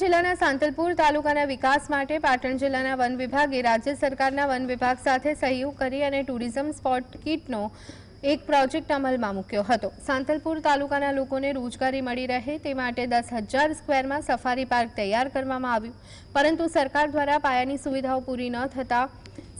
જિલ્લાના સાંતલપુર તાલુકાના વિકાસ માટે પાટણ જિલ્લાના વન વિભાગે રાજ્ય સરકારના વન વિભાગ સાથે સહયોગ કરી અને ટુરિઝમ સ્પોટ કીટનો એક પ્રોજેક્ટ અમલમાં મૂક્યો હતો. સાંતલપુર તાલુકાના લોકોને રોજગારી મળી રહે તે માટે દસ હજાર સ્ક્વેરમાં સફારી પાર્ક તૈયાર કરવામાં આવ્યું. પરંતુ સરકાર દ્વારા પાયાની સુવિધાઓ પૂરી ન થતાં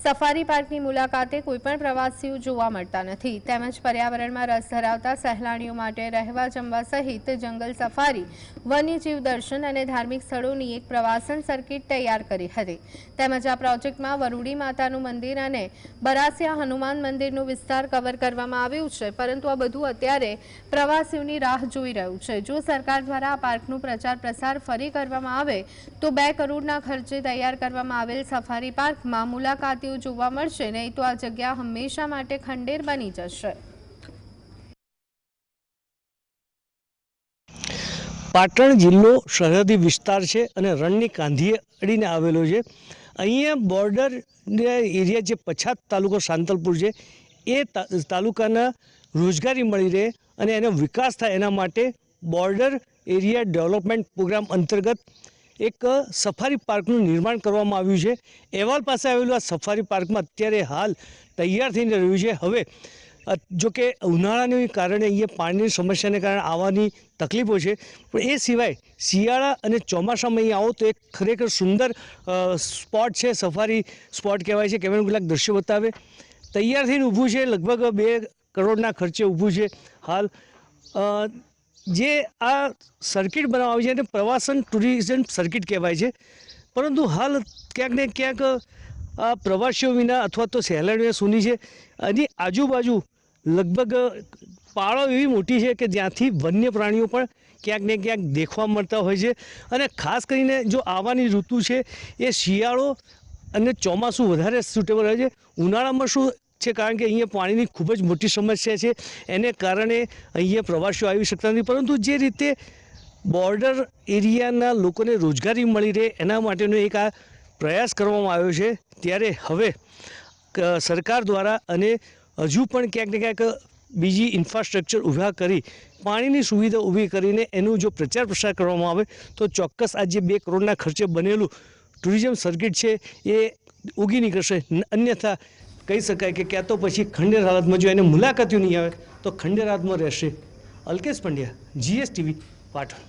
સફારી પાર્કની મુલાકાતે કોઈપણ પ્રવાસીઓ જોવા મળતા નથી. તેમજ પર્યાવરણમાં રસ ધરાવતા સહેલાણીઓ માટે રહેવા જમવા સહિત જંગલ સફારી, વન્યજીવ દર્શન અને ધાર્મિક સ્થળોની એક પ્રવાસન સર્કિટ તૈયાર કરી હતી. તેમજ આ પ્રોજેક્ટમાં વરુડી માતાનું મંદિર અને બરાસિયા હનુમાન મંદિરનો વિસ્તાર કવર કરવામાં આવ્યું છે. પરંતુ આ બધું અત્યારે પ્રવાસીઓની રાહ જોઈ રહ્યું છે. જો સરકાર દ્વારા આ પાર્કનું પ્રચાર પ્રસાર ફરી કરવામાં આવે, તો બે કરોડના ખર્ચે તૈયાર કરવામાં આવેલ સફારી પાર્કમાં મુલાકાતીઓ જોવા મળશે, નહીં તો આ જગ્યા હંમેશા માટે ખંડેર બની જશે. પાટણ જિલ્લો સરહદી વિસ્તાર છે અને રણની કાંધીએ અડીને આવેલો છે. અહીંયા બોર્ડર એરિયા જે પછાત તાલુકો સાંતલપુર છે, એ તાલુકાના રોજગારી મળી રહે અને એનો વિકાસ થાય એના માટે બોર્ડર એરિયા ડેવલપમેન્ટ પ્રોગ્રામ અંતર્ગત એક સફારી પાર્કનું નિર્માણ કરવામાં આવ્યું છે. અહેવાલ પાસે આવેલું આ સફારી પાર્કમાં અત્યારે હાલ તૈયાર થઈને રહ્યું છે. હવે જો કે ઉનાળાને કારણે અહીંયા પાણીની સમસ્યાને કારણે આવવાની તકલીફો છે. પણ એ સિવાય શિયાળા અને ચોમાસામાં અહીં આવો તો એક ખરેખર સુંદર સ્પોટ છે. સફારી સ્પોટ કહેવાય છે. કેમેરા કેટલાક દ્રશ્યો બતાવે. તૈયાર થઈને ઊભું છે. લગભગ બે કરોડના ખર્ચે ઊભું છે હાલ. જે આ સર્કિટ બનાવવામાં આવી છે એને પ્રવાસન ટુરિઝમ સર્કિટ કહેવાય છે. પરંતુ હાલ ક્યાંક ને ક્યાંક આ પ્રવાસીઓ વિના અથવા તો સહેલાણીઓ સુની છે. એની આજુબાજુ લગભગ પાળો એવી મોટી છે કે જ્યાંથી વન્ય પ્રાણીઓ પણ ક્યાંક ને ક્યાંક દેખવા મળતા હોય છે. અને ખાસ કરીને જો આવવાની ઋતુ છે એ શિયાળો અને ચોમાસું વધારે સુટેબલ રહે છે. ઉનાળામાં શું છે કારણ કે અહીંયા પાણીની ખૂબ જ મોટી સમસ્યા છે. એને કારણે અહીંયા પ્રવાસીઓ આવી શકતા નથી. પરંતુ જે રીતે બોર્ડર એરિયાના લોકોને રોજગારી મળી રહે એના માટેનો એક આ પ્રયાસ કરવામાં આવ્યો છે. ત્યારે હવે સરકાર દ્વારા અને હજુ પણ ક્યાંક ને ક્યાંક બીજી ઇન્ફ્રાસ્ટ્રક્ચર ઊભા કરી પાણીની સુવિધા ઊભી કરીને એનું જો પ્રચાર પ્રસાર કરવામાં આવે તો ચોક્કસ આ જે બે કરોડના ખર્ચે બનેલું ટુરિઝમ સર્કિટ છે એ ઉગી નીકળશે. અન્યથા કહી શકાય કે ક્યાં તો પછી ખંડેર હાલતમાં જો એને મુલાકાતીઓ નહીં આવે, તો ખંડેર હાલતમાં રહેશે અલ્કેશ પંડ્યા જીએસટીવી પાટણ.